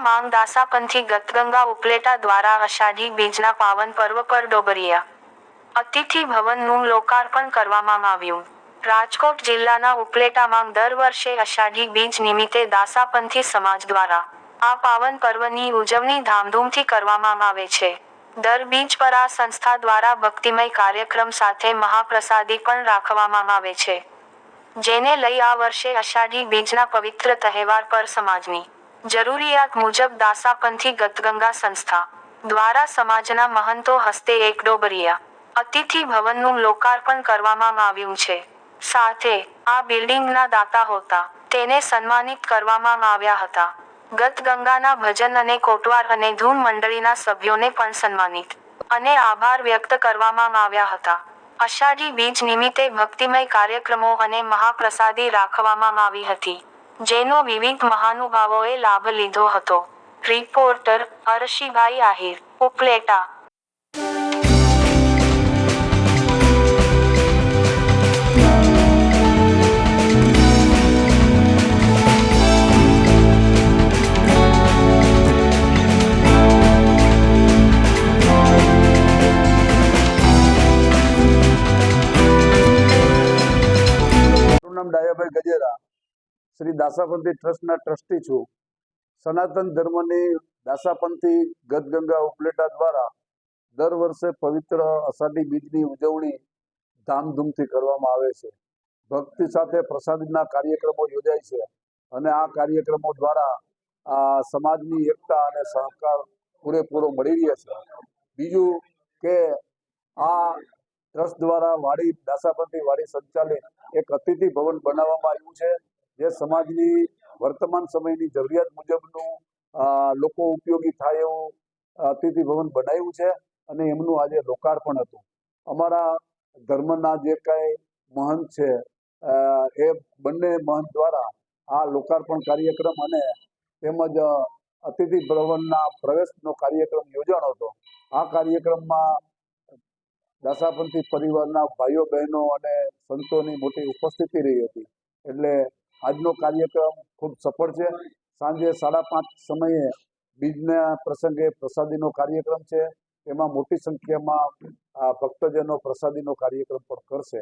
માંગ દાસાપંથી ગતગંગા ઉપલેટા દ્વારા અષાઢી બીજના પાવન પર્વ પર ડોબરિયા. અતિથિ ભવનનું લોકાર્પણ કરવામાં આવ્યું. રાજકોટ જિલ્લાના ઉપલેટામાં દર વર્ષે અષાઢી બીજ નિમિત્તે દાસાપંથી સમાજ દ્વારા આ પાવન પર્વની ઉજવણી ધામધૂમથી કરવામાં આવે છે. દર બીજ પર આ સંસ્થા દ્વારા ભક્તિમય કાર્યક્રમ સાથે મહાપ્રસાદી પણ રાખવામાં આવે છે. જેને લઈ આ વર્ષે અષાઢી બીજના પવિત્ર તહેવાર પર સમાજની જરૂરિયાત મુજબ દાસાપંથી ગતગંગા સંસ્થા દ્વારા સમાજના મહંતો હસ્તે એક ડોબરિયા અતિથિ ભવનનું લોકાર્પણ કરવામાં આવ્યું છે. સાથે આ બિલ્ડિંગના દાતા હોતા તેને સન્માનિત કરવામાં આવ્યા હતા. ગત ગંગાના ભજન અને કોટવાર અને ધૂન મંડળીના સભ્યોને પણ સન્માનિત અને આભાર વ્યક્ત કરવામાં આવ્યા હતા. અષાઢી બીજ નિમિત્તે ભક્તિમય કાર્યક્રમો અને મહાપ્રસાદી રાખવામાં આવી હતી. જેનો વિવિધ મહાનુભાવોએ લાભ લીધો હતો. રિપોર્ટર અરશીભાઈ આહિર ઉપલેટા. નામ ડાયાભાઈ ગજેરા. શ્રી દાસાપંથી ટ્રસ્ટના ટ્રસ્ટી છું. સનાતન ધર્મની દાસાપંથી ગદગંગા ઉપલેટા દ્વારા દર વર્ષે પવિત્ર અષાઢી બીજની ઉજવણી ધામધૂમથી કરવામાં આવે છે. ભક્તિ સાથે પ્રસાદના કાર્યક્રમો યોજાય છે અને આ કાર્યક્રમો દ્વારા આ સમાજની એકતા અને સહકાર પૂરેપૂરો મળી રહે છે. બીજું કે આ ટ્રસ્ટ દ્વારા વાડી દાસાપંથી વાડી સંચાલિત એક અતિથિ ભવન બનાવવામાં આવ્યું છે. જે સમાજની વર્તમાન સમયની જરૂરિયાત મુજબનું લોકો ઉપયોગી થાય એવું અતિથિ ભવન બનાવ્યું છે અને એમનું આજે લોકાર્પણ હતું. અમારા ધર્મના જે કાંઈ મહંત છે એ બંને મહંત દ્વારા આ લોકાર્પણ કાર્યક્રમ અને તેમજ અતિથિ ભવનના પ્રવેશનો કાર્યક્રમ યોજાણો હતો. આ કાર્યક્રમમાં દાસાપંથી પરિવારના ભાઈઓ બહેનો અને સંતોની મોટી ઉપસ્થિતિ રહી હતી. એટલે આજનો કાર્યક્રમ ખૂબ સફળ છે. સાંજે સાડા પાંચ સમયે બીજના પ્રસંગે પ્રસાદીનો કાર્યક્રમ છે. તેમાં મોટી સંખ્યામાં ભક્તજનો પ્રસાદીનો કાર્યક્રમ પણ કરશે.